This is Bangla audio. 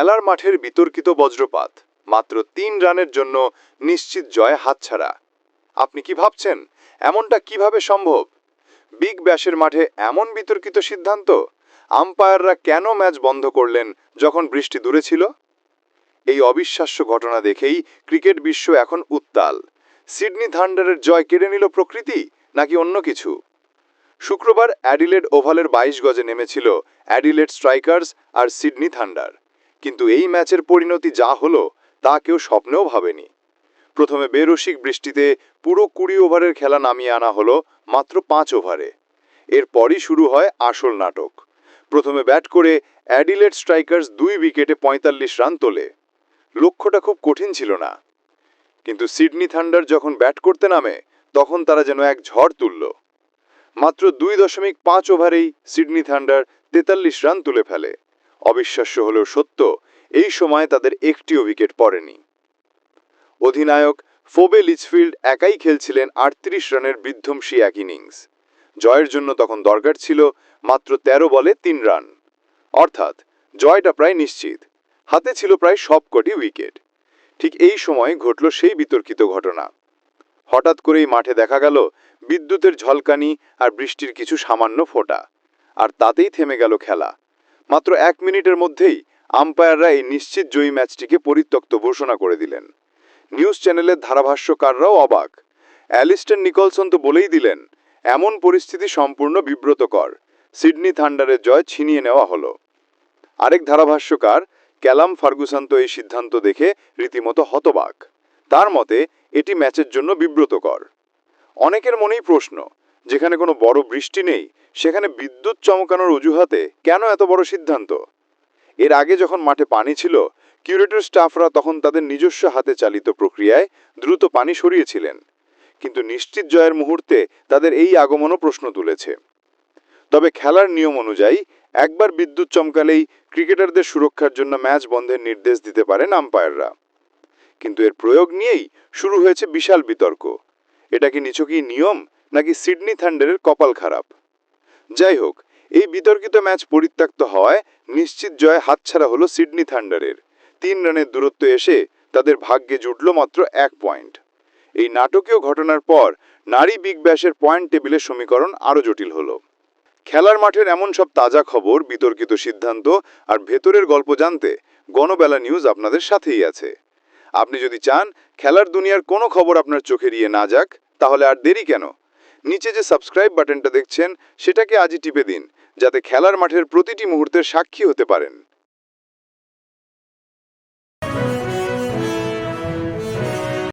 খেলার মাঠের বিতর্কিত বজ্রপাত, মাত্র তিন রানের জন্য নিশ্চিত জয় হাতছাড়া। আপনি কি ভাবছেন, এমনটা কীভাবে সম্ভব? বিগ ব্যাশের মাঠে এমন বিতর্কিত সিদ্ধান্ত? আম্পায়াররা কেন ম্যাচ বন্ধ করলেন যখন বৃষ্টি দূরে ছিল? এই অবিশ্বাস্য ঘটনা দেখেই ক্রিকেট বিশ্ব এখন উত্তাল। সিডনি থান্ডারের জয় কেড়ে নিল প্রকৃতি, নাকি অন্য কিছু? শুক্রবার অ্যাডিলেড ওভালের বাইশ গজে নেমেছিল অ্যাডিলেড স্ট্রাইকার্স আর সিডনি থান্ডার। কিন্তু এই ম্যাচের পরিণতি যা হলো, তা কেউ স্বপ্নেও ভাবেনি। প্রথমে বেরসিক বৃষ্টিতে পুরো কুড়ি ওভারের খেলা নামিয়ে আনা হলো মাত্র পাঁচ ওভারে। এরপরই শুরু হয় আসল নাটক। প্রথমে ব্যাট করে অ্যাডিলেড স্ট্রাইকার্স দুই উইকেটে পঁয়তাল্লিশ রান তোলে। লক্ষ্যটা খুব কঠিন ছিল না। কিন্তু সিডনি থান্ডার যখন ব্যাট করতে নামে, তখন তারা যেন এক ঝড় তুলল। মাত্র দুই দশমিক পাঁচ ওভারেই সিডনি থান্ডার তেতাল্লিশ রান তুলে ফেলে। অবিশ্বাস্য হলেও সত্য, এই সময় তাদের একটিও উইকেট পড়েনি। অধিনায়ক ফোবে লিচফিল্ড একাই খেলছিলেন আটত্রিশ রানের বিধ্বংসী এক ইনিংস জয়ের জন্য তখন দরকার ছিল মাত্র ১৩ বলে তিন রান। অর্থাৎ জয়টা প্রায় নিশ্চিত। হাতে ছিল প্রায় সবকটি উইকেট ঠিক এই সময় ঘটল সেই বিতর্কিত ঘটনা। হঠাৎ করেই মাঠে দেখা গেল বিদ্যুতের ঝলকানি আর বৃষ্টির কিছু সামান্য ফোঁটা। আর তাতেই থেমে গেল খেলা। মাত্র এক মিনিটের মধ্যেই আম্পায়াররা এই নিশ্চিত জয়ী ম্যাচটিকে পরিত্যক্ত ঘোষণা করে দিলেন। নিউজ চ্যানেলের ধারাভাষ্যকাররাও অবাক। অ্যালিস্টন নিকলসন তো বলেই দিলেন, এমন পরিস্থিতি সম্পূর্ণ বিব্রতকর। সিডনি থান্ডারের জয় ছিনিয়ে নেওয়া হলো। আরেক ধারাভাষ্যকার, ক্যালাম ফার্গুসন তো এই সিদ্ধান্ত দেখে রীতিমতো হতবাক। তার মতে, এটি ম্যাচের জন্য বিব্রতকর। অনেকের মনেই প্রশ্ন, যেখানে কোনো বড় বৃষ্টি নেই সেখানে বিদ্যুৎ চমকানোর অজুহাতে কেন এত বড় সিদ্ধান্ত? এর আগে যখন মাঠে পানি ছিল, কিউরেটর স্টাফরা তখন তাদের নিজস্ব হাতে চালিত প্রক্রিয়ায় দ্রুত পানি সরিয়েছিলেন। কিন্তু নিশ্চিত জয়ের মুহূর্তে তাদের এই আগমনও প্রশ্ন তুলেছে। তবে খেলার নিয়ম অনুযায়ী, একবার বিদ্যুৎ চমকালেই ক্রিকেটারদের সুরক্ষার জন্য ম্যাচ বন্ধের নির্দেশ দিতে পারেন আম্পায়াররা। কিন্তু এর প্রয়োগ নিয়েই শুরু হয়েছে বিশাল বিতর্ক। এটা কি নিছকই নিয়ম, নাকি সিডনি থান্ডারের কপাল খারাপ? যাই হোক, এই বিতর্কিত ম্যাচ পরিত্যক্ত হওয়ায় নিশ্চিত জয় হাতছাড়া হলো সিডনি থান্ডারের। তিন রানের দূরত্ব এসে তাদের ভাগ্যে জুটল মাত্র এক পয়েন্ট। এই নাটকীয় ঘটনার পর নারী বিগ ব্যাশের পয়েন্ট টেবিলের সমীকরণ আরও জটিল হলো। খেলার মাঠের এমন সব তাজা খবর, বিতর্কিত সিদ্ধান্ত আর ভেতরের গল্প জানতে গণবেলা নিউজ আপনাদের সাথেই আছে। আপনি যদি চান, খেলার দুনিয়ার কোনো খবর আপনার চোখে এড়িয়ে না যাক, তাহলে আর দেরি কেন? নিচে যে সাবস্ক্রাইব বাটনটা দেখছেন, সেটাকে আজই টিপে দিন, যাতে খেলার মাঠের প্রতিটি মুহূর্তের সাক্ষী হতে পারেন।